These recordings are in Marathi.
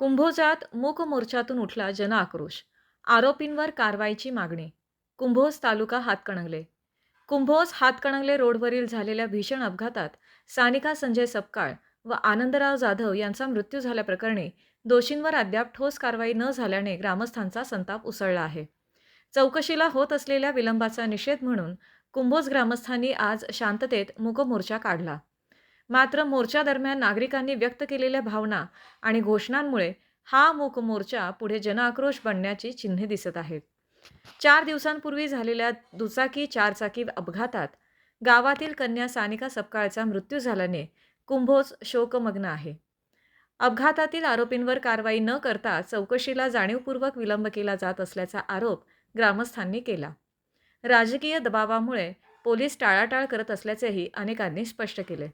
कुंभोजात मूक मोर्चातून उठला जनआक्रोश आरोपींवर कारवाईची मागणी. कुंभोज तालुका हातकणंगले. कुंभोज हातकणंगले रोडवरील झालेल्या भीषण अपघातात सानिका संजय सपकाळ व आनंदराव जाधव यांचा मृत्यू झाल्याप्रकरणी दोषींवर अद्याप ठोस कारवाई न झाल्याने ग्रामस्थांचा संताप उसळला आहे. चौकशीला होत असलेल्या विलंबाचा निषेध म्हणून कुंभोज ग्रामस्थांनी आज शांततेत मूकमोर्चा काढला. मात्र मोर्चादरम्यान नागरिकांनी व्यक्त केलेल्या भावना आणि घोषणांमुळे हा मूक मोर्चा पुढे जनआक्रोश बनण्याची चिन्हे दिसत आहेत. चार दिवसांपूर्वी झालेल्या दुचाकी चारचाकी अपघातात गावातील कन्या सानिका सपकाळचा मृत्यू झाल्याने कुंभोज शोकमग्न आहे. अपघातातील आरोपींवर कारवाई न करता चौकशीला जाणीवपूर्वक विलंब केला जात असल्याचा आरोप ग्रामस्थांनी केला. राजकीय दबावामुळे पोलीस टाळाटाळ करत असल्याचेही अनेकांनी स्पष्ट केले.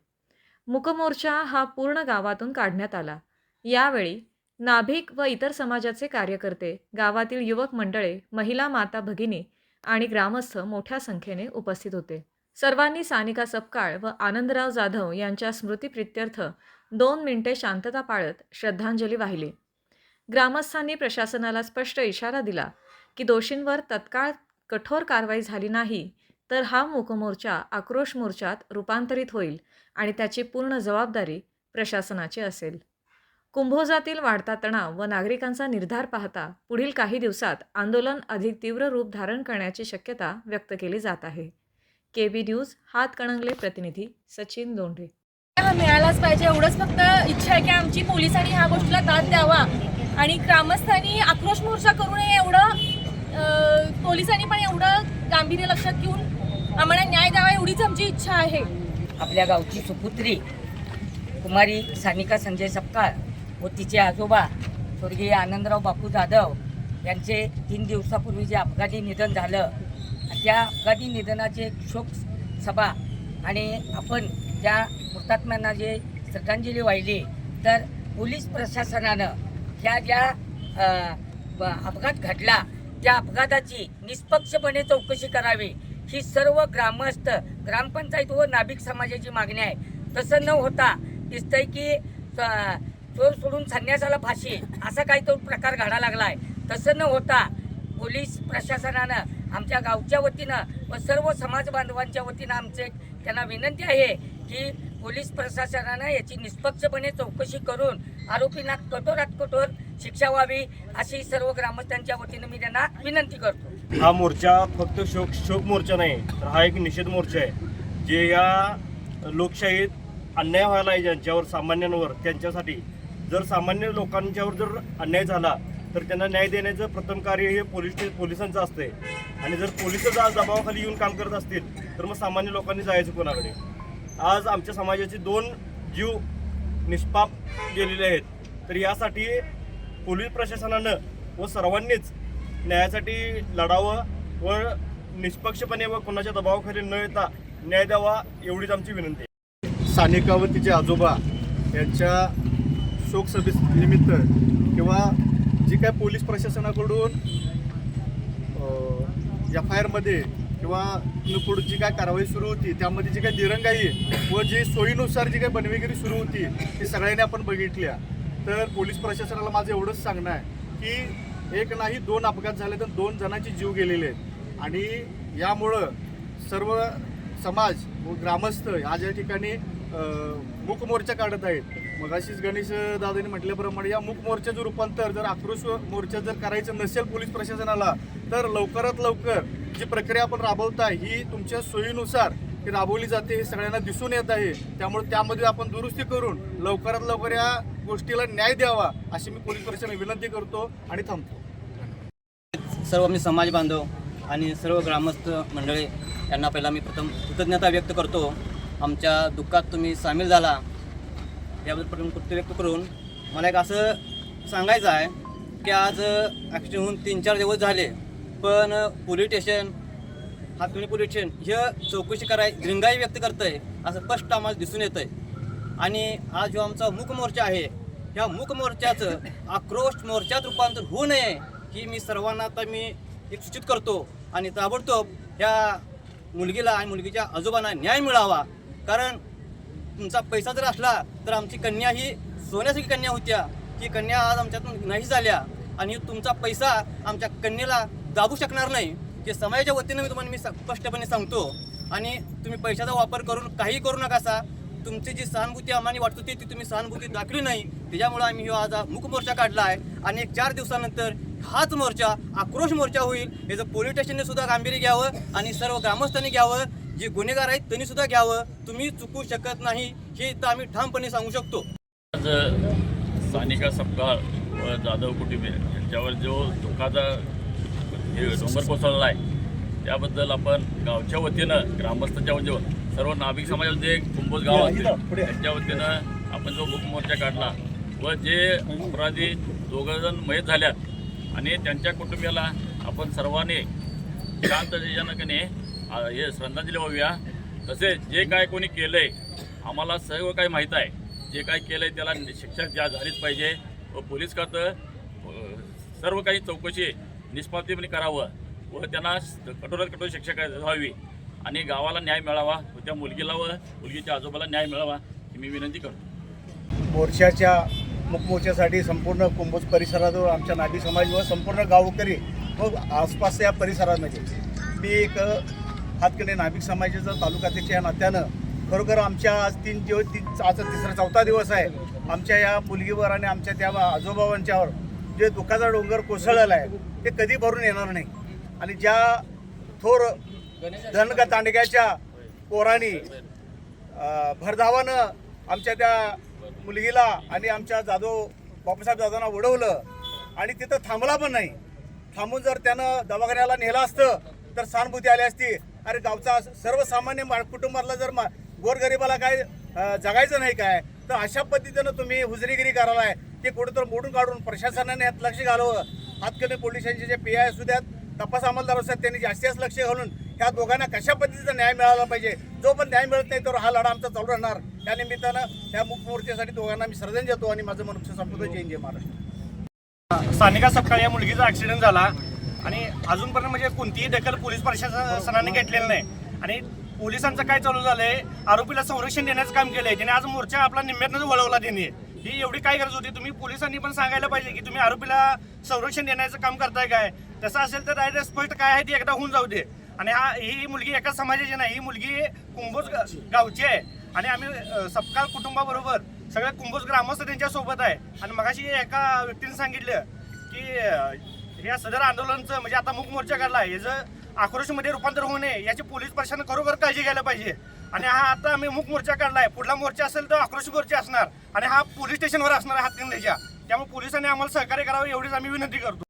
मुकमोर्चा हा पूर्ण गावातून काढण्यात आला. यावेळी नाभिक व इतर समाजाचे कार्यकर्ते गावातील युवक मंडळे महिला माता भगिनी आणि ग्रामस्थ मोठ्या संख्येने उपस्थित होते. सर्वांनी सानिका सपकाळ व आनंदराव जाधव यांच्या स्मृतीप्रित्यर्थ दोन मिनिटे शांतता पाळत श्रद्धांजली वाहिली. ग्रामस्थांनी प्रशासनाला स्पष्ट इशारा दिला की दोषींवर तत्काळ कठोर कारवाई झाली नाही तर हा मूकमोर्चा आक्रोश मोर्चात रूपांतरित होईल आणि त्याची पूर्ण जबाबदारी प्रशासनाची असेल. कुंभोजातील वाढता तणाव व नागरिकांचा निर्धार पाहता पुढील काही दिवसात आंदोलन अधिक तीव्र रूप धारण करण्याची शक्यता व्यक्त केली जात आहे. के बी न्यूज हातकणंगले प्रतिनिधी सचिन दोंडे मिळालाच पाहिजे एवढंच फक्त इच्छा आहे की आमची पोलिसांनी ह्या गोष्टीला दाद द्यावा. आणि ग्रामस्थांनी आक्रोश मोर्चा करू नये एवढं पोलिसांनी पण एवढं गांभीर्य लक्षात घेऊन आम्हाला न्याय द्यावा एवढीच आमची इच्छा आहे. आपल्या गावची सुपुत्री कुमारी सानिका संजय सपकाळ व तिचे आजोबा स्वर्गीय आनंदराव बापू जाधव यांचे तीन दिवसापूर्वी जे अपघाती निधन झालं त्या अपघाती निधनाचे शोक सभा आणि आपण त्या हुतात्म्यांना जे श्रद्धांजली वाहिली तर पोलीस प्रशासनानं ह्या ज्या अपघात घडला त्या अपघाताची निष्पक्षपणे चौकशी करावी. ही सर्व ग्रामस्थ ग्रामपंचायत व नाभिक समाजाची मागणी आहे. तसं न होता दिसतंय की चोर सोडून संन्यासाला फाशी असा काही तो प्रकार घडा लागला आहे तसं न होता पोलीस प्रशासनानं आमच्या गावच्या वतीनं व सर्व समाज बांधवांच्या वतीनं आमचे त्यांना विनंती आहे की पोलीस प्रशासनानं याची निष्पक्षपणे चौकशी करून आरोपींना कठोरात कठोर शिक्षा व्हावी अशी सर्व ग्रामस्थांच्या वतीनं मी त्यांना विनंती करतो. हा मोर्चा फक्त शोक शोक मोर्चा नाही तर हा एक निषेध मोर्चा आहे जे या लोकशाहीत अन्याय व्हायला आहे ज्यांच्यावर सामान्यांवर त्यांच्यासाठी. जर सामान्य लोकांच्यावर जर अन्याय झाला तर त्यांना न्याय देण्याचं प्रथम कार्य हे पोलीस पोलिसांचं असतंय. आणि जर पोलिसच आज दबावाखाली येऊन काम करत असतील तर मग सामान्य लोकांनी जायचं कोणाकडे? आज आमच्या समाजाचे दोन जीव निष्पाप गेलेले आहेत. तर यासाठी पोलीस प्रशासनानं व सर्वांनीच न्यायासाठी लढावं व निष्पक्षपणे व कोणाच्या दबावाखाली न येता न्याय द्यावा एवढीच आमची विनंती आहे. सानिका व तिचे आजोबा यांच्या शोकसभेनिमित्त किंवा जी काय पोलीस प्रशासनाकडून एफ आय आरमध्ये किंवा पुढची काय कारवाई सुरू होती त्यामध्ये जी काही दिरंगाई व जी सोयीनुसार जी काही बनवेगिरी सुरू होती ती सगळ्यांनी आपण बघितल्या. तर पोलीस प्रशासनाला माझं एवढंच सांगणं आहे की एक नाही दोन अपघात झाले तर दोन जणांचे जीव गेलेले आहेत. आणि यामुळं सर्व समाज व ग्रामस्थ ह्या ज्या ठिकाणी मूक मोर्चा काढत आहेत. मग अशीच गणेश दादांनी म्हटल्याप्रमाणे या मूक मोर्चाचं रूपांतर जर आक्रोश मोर्चा जर करायचं नसेल पोलीस प्रशासनाला तर लवकरात लवकर जी प्रक्रिया आपण राबवताय ही तुमच्या सोयीनुसार ती राबवली जाते हे सगळ्यांना दिसून येत आहे. त्यामुळे त्यामध्ये आपण दुरुस्ती करून लवकरात लवकर या गोष्टीला न्याय द्यावा अशी मी पोलीस प्रशासनाला विनंती करतो आणि थांबतो. सर्व मी समाज बांधव आणि सर्व ग्रामस्थ मंडळी यांना पहिला मी प्रथम कृतज्ञता व्यक्त करतो. आमच्या दुःखात तुम्ही सामील झाला याबद्दल प्रथम कृत्य व्यक्त करून मला एक असं सांगायचं आहे की आज ॲक्सिडेंट होऊन तीन चार दिवस झाले पण पोलीस स्टेशन हातकणी पोलीस स्टेशन हे चौकशी कराय रिंगाई व्यक्त करतं आहे असं स्पष्ट आम्हाला दिसून येतं आहे आणि आज जो आमचा मूक मोर्चा आहे ह्या मूक मोर्चाचं आक्रोश मोर्चात रूपांतर होऊ नये ही मी सर्वांना आता मी एक सूचित करतो आणि ताबडतोब ह्या मुलगीला आणि मुलगीच्या आजोबांना न्याय मिळावा कारण तुमचा पैसा जर असला तर आमची कन्या ही सोन्यासारखी कन्या होत्या. की कन्या आज आमच्यातून नाही झाल्या. आणि तुमचा पैसा आमच्या कन्येला दाबू शकणार नाही. ते समाजाच्या वतीनं मी तुम्हाला मी स्पष्टपणे सांगतो. आणि तुम्ही पैशाचा वापर करून काही करू नका असा. तुमची जी सहानुभूती आम्हाला वाटत होती ती तुम्ही सहानुभूती दाखली नाही. त्याच्यामुळे आम्ही ह्यो आज मुख मोर्चा काढला आहे. आणि एक चार दिवसानंतर हाच मोर्चा आक्रोश मोर्चा होईल. याचं पोलीस स्टेशनने सुद्धा गांभीर्य घ्यावं आणि सर्व ग्रामस्थांनी घ्यावं जे गुन्हेगार आहेत त्यांनी सुद्धा घ्यावं. तुम्ही चुकू शकत नाही हे इथं आम्ही ठामपणे सांगू शकतो. आज सानिका सपकाळ व जाधव कुटुंबे यांच्यावर जो धोकाचा डोंगर कोसळला आहे त्याबद्दल आपण गावच्या वतीनं ग्रामस्थांच्या वतीनं सर्व नाभिक समाजाचे जे कुंभोज गाव असतील त्यांच्या वतीनं आपण जो मोर्चा काढला व जे अपराधी दोघंजण मयत झाल्यात आणि त्यांच्या कुटुंबियाला आपण सर्वांनी शांततेच्यानं हे श्रद्धांजली वाहूया. तसेच जे काय कोणी केलं आहे आम्हाला सर्व काही माहीत आहे. जे काय केलं आहे त्याला शिक्षक ज्या झालीच पाहिजे. व पोलीस खातं सर्व काही चौकशी निष्पातीपणे करावं व त्यांना कठोरात कठोर शिक्षा व्हावी आणि गावाला न्याय मिळावा. व त्या मुलगीला व मुलगीच्या आजोबाला न्याय मिळावा ही मी विनंती करतो. मोर्चाच्या मुखमोर्चासाठी संपूर्ण कुंभोज परिसराजवळ आमच्या नाटी समाज व संपूर्ण गावकरी व आसपासच्या परिसरामध्ये. मी एक हातकणे नाभिक समाजाचा तालुकाध्यक्ष या नात्यानं खरोखर आमच्या आज तीन दिवस तीन आजचा तिसरा चौथा दिवस आहे. आमच्या या मुलगीवर आणि आमच्या त्या आजोबाबांच्यावर जे दुःखाचा डोंगर कोसळलेला आहे ते कधी भरून येणार नाही. आणि ज्या थोर धनग दांडग्याच्या पोरांनी भरधावानं आमच्या त्या मुलगीला आणि आमच्या जाधव बापूसाहेब जाधवांना उडवलं आणि तिथं थांबला पण नाही. थांबून जर त्यानं दवाखान्याला नेलं असतं तर सहानुभूती आली असती. अरे गावचा सर्वसामान्य मा- कुटुंबातला जर मा गोरगरिबाला काय जगायचं नाही काय तर अशा पद्धतीनं तुम्ही हुजरीगिरी करायला ते कुठं तर मोडून काढून प्रशासनाने यात लक्ष घालवं. हातकणी पोलिसांचे जे पी आय असू द्यात तपास अंमलदार असतात त्यांनी जास्तीत लक्ष घालून ह्या दोघांना कशा पद्धतीचा न्याय मिळाला पाहिजे? जो पण न्याय मिळत नाही तर हा लढा आमचा चालू राहणार. त्या निमित्तानं ह्या मुख दोघांना मी सर्जन देतो आणि माझं मनुष्य संपवतो जय हिंद, जय महाराष्ट्र. सानिका सपकाळ या मुलगीचा ऍक्सिडेंट झाला. आणि अजूनपर्यंत म्हणजे कोणतीही दखल पोलीस प्रशासनाने घेतलेली नाही. आणि पोलिसांचं काय चालू झालंय? आरोपीला संरक्षण देण्याचं काम केलंय. त्याने आज मोर्चा आपला निम्म्यातनं वळवला त्यांनी. ही एवढी काय गरज होती? तुम्ही पोलिसांनी पण सांगायला पाहिजे की तुम्ही आरोपीला संरक्षण देण्याचं काम करताय काय? तसं असेल तर डायरेक्ट स्पष्ट काय आहे ती एकदा होऊन जाऊ दे. आणि हा ही मुलगी एका समाजाची नाही. ही मुलगी कुंभोज गावची आहे. आणि आम्ही सपकाळ कुटुंबाबरोबर सगळे कुंभोज ग्रामस्थ त्यांच्यासोबत आहे. आणि मगाशी एका व्यक्तीने सांगितलं की या सदर आंदोलनचं म्हणजे आता मुख मोर्चा काढला आहे याचं आक्रोशमध्ये रूपांतर होऊ नये याची पोलीस प्रशासन खरोखर काळजी घ्यायला पाहिजे. आणि हा आता आम्ही मुख मोर्चा काढला आहे पुढला मोर्चा असेल तर आक्रोश मोर्चा असणार. आणि हा पोलीस स्टेशनवर असणार आहे हातकंड्याच्या त्यामुळे पोलिसांनी आम्हाला सहकार्य करावं एवढीच आम्ही विनंती करतो.